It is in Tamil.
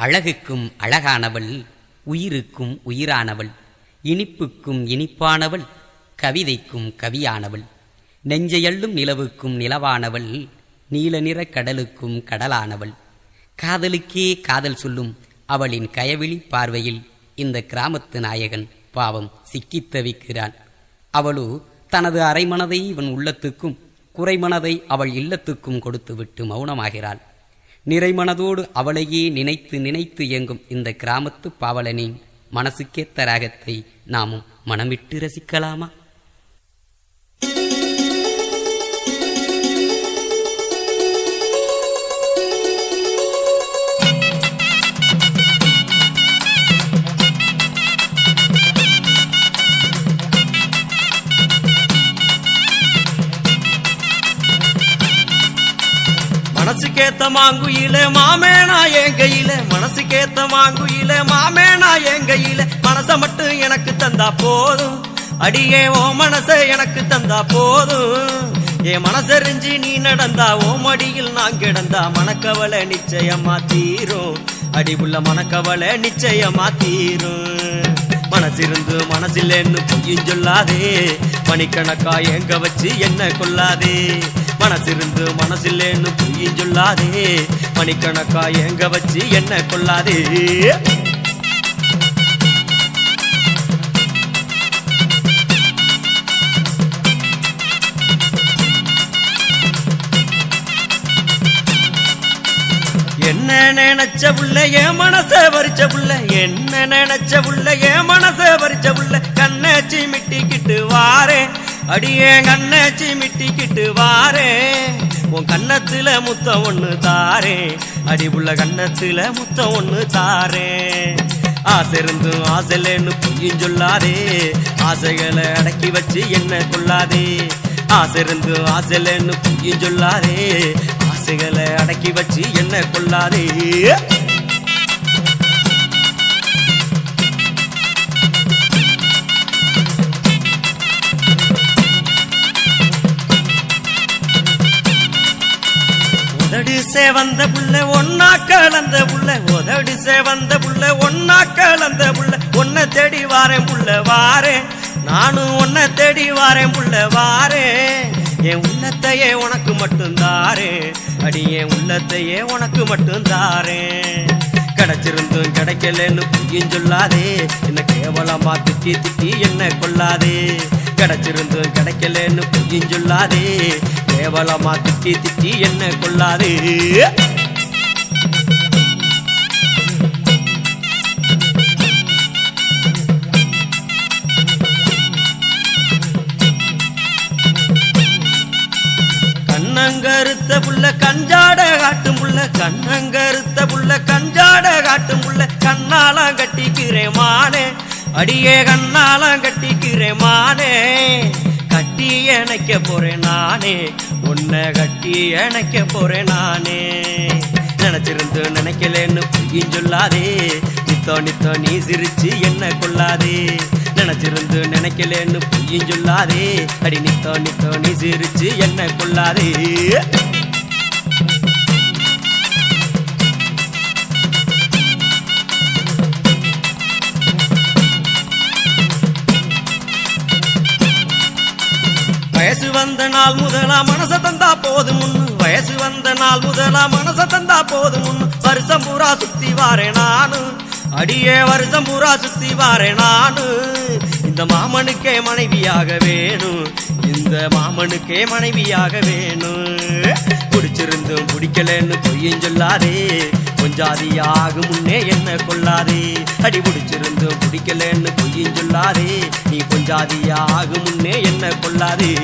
அழகுக்கும் அழகானவள் உயிருக்கும் உயிரானவள் இனிப்புக்கும் இனிப்பானவள் கவிதைக்கும் கவியானவள் நெஞ்சையள்ளும் நிலவுக்கும் நிலவானவள் நீல நிற கடலுக்கும் கடலானவள். காதலுக்கே காதல் சொல்லும் அவளின் கயவிழி பார்வையில் இந்த கிராமத்து நாயகன் பாவம் சிக்கித் தவிக்கிறான். அவளோ தனது அரைமனதை இவன் உள்ளத்துக்கும் குறைமனதை அவள் இல்லத்துக்கும் கொடுத்துவிட்டு மௌனமாகிறாள். நிறைமனதோடு அவளையே நினைத்து நினைத்து இயங்கும் இந்த கிராமத்து பாவலனின் மனசுக்கேத்த ராகத்தை நாமும் மனமிட்டு ரசிக்கலாமா? மனசுக்கேத்த மாங்குயில மாமேனா என் கையில. மனசுக்கேத்த மாங்குயில மாமேனா என் கையில. மனச மட்டும் எனக்கு தந்தா போதும். அடியே ஓ மனச எனக்கு தந்தா போதும். என் மனசெறிஞ்சு நீ நடந்தா ஓ மடியில் நான் கிடந்தா மனக்கவலை நிச்சயமா தீரும். அடிவுள்ள மனக்கவலை நிச்சயமா தீரும். மனசிருந்து மனசில்லைன்னு பொய்யும் சொல்லாதே. மணிக்கணக்கா எங்க வச்சு என்ன கொள்ளாதே. மனசிருந்து மனசில்லேன்னு பொய்யும் சொல்லாதே. மணிக்கணக்கா எங்க வச்சு என்ன கொள்ளாதே? என்ன நினைச்ச புள்ள என் மனச வரிச்ச புள்ள? என்ன நினைச்ச புள்ள என் மனச வரிச்ச புள்ள? கண்ணாச்சி மிட்டிக்கிட்டு வாரே அடியே கண்ணச்சி மிட்டிக்கிட்டு வாரே. உன் கண்ணத்துல முத்தம் ஒண்ணு தாரே. அடி உள்ள கண்ணத்துல முத்தம் ஒண்ணு தாரே. ஆசிருந்தும் ஆசைலன்னு பொய்யும் சொல்லாதே. ஆசைகளை அடக்கி வச்சு என்ன கொள்ளாதே. ஆசை இருந்தும் ஆசைலன்னு பொய்யும் சொல்லாதே. ஆசைகளை அடக்கி வச்சு என்ன கொள்ளாதே. உதடு சேவந்த புள்ள ஒன்னா கலந்த புள்ள உதடு சேவந்த புள்ள ஒன்னா கலந்த புள்ள ஒன்ன தேடி வாரேன் புள்ள வாரேன் நானும் ஒன்ன தேடி வாரேன் புள்ள வாரேன் என் உள்ளத்தையே உனக்கு மட்டும் தாரேன் அடி என் உள்ளத்தையே உனக்கு மட்டும் தாரேன் கிடைச்சிருந்தும் கிடைக்கலன்னு பொய்யும் சொல்லாதே. என்ன கேவலமா திட்டி திட்டி என்ன கொள்ளாதே. கிடைச்சிருந்தும் கிடைக்கலன்னு பொய்யும் சொல்லாதே. கேவலமா திட்டி திட்டி என்ன கொள்ளாது? கண்ணங்கருத்த புள்ள கஞ்சாட காட்டும் புள்ள கண்ணங்கருத்த புள்ள கஞ்சாட காட்டும் புள்ள கண்ணாலாம் கட்டிக்கிறேன் மானே. அடியே கண்ணாலாம் கட்டிக்கிறேன் மானே. கட்டி இணைக்க போறேன் நானே. உன்னை கட்டி இணைக்க போறேன் நானே. நினைச்சிருந்து நினைக்கலன்னு பொய்யும் சொல்லாதே. நித்தோ நித்தோ நீ சிரிச்சு என்ன கொள்ளாதே நினைச்சிருந்து நினைக்கலன்னு பொய்யும் சொல்லாதே. அடி நித்தோ நித்தோ நீ சிரிச்சு என்ன கொள்ளாதே வந்த நாள் முதலா மனச தந்தா போதும் முன்னு. வயசு வந்த நாள் முதலா மனச தந்தா போதும் முன்னு. வருஷம் பூரா சுத்தி வாரே நானு. அடியே வருஷம் பூரா சுத்தி வாரே நானு. இந்த மாமனுக்கே மனைவியாக வேணும். இந்த மாமனுக்கே மனைவியாக வேணும். பிடிக்கலன்னு பொய்யும் சொல்லாதே. கொஞ்சாதி ஆகும் முன்னே என்ன கொள்ளாதே. அடி பிடிச்சிருந்து பிடிக்கலன்னு பொய்யும் சொல்லாதே. நீ கொஞ்சாதி ஆகும் முன்னே என்ன கொள்ளாதே.